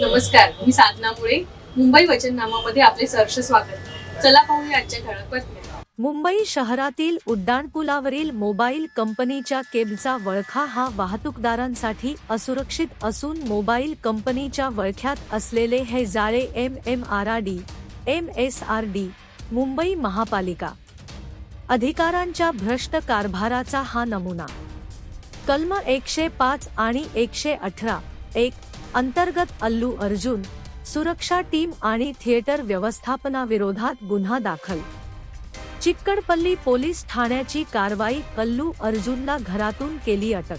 नमस्कार मी साधना मुळे. मुंबई वचननामामध्ये आपले सहर्ष स्वागत. चला पाहूया आजच्या ठळक बातम्या. मुंबई शहरातील उड्डाणपुलावरील मोबाईल कंपनीच्या केबलचा वळखा हा वाहतूकदारांसाठी असुरक्षित असून मोबाईल कंपनीच्या वळख्यात असलेले हे जाळे M M R R D M S R D Mumbai महापालिका. अधिकारांच्या भ्रष्ट कारभाराचा हा नमुना. कलम एकशे पाच आणि एकशे अठरा एक अंतर्गत अल्लू अर्जुन सुरक्षा टीम आणि थिएटर व्यवस्थापनाविरोधात गुन्हा दाखल. चिक्कडपल्ली पोलीस ठाण्याची कारवाई कल्लू अर्जुनला घरातून केली अटक.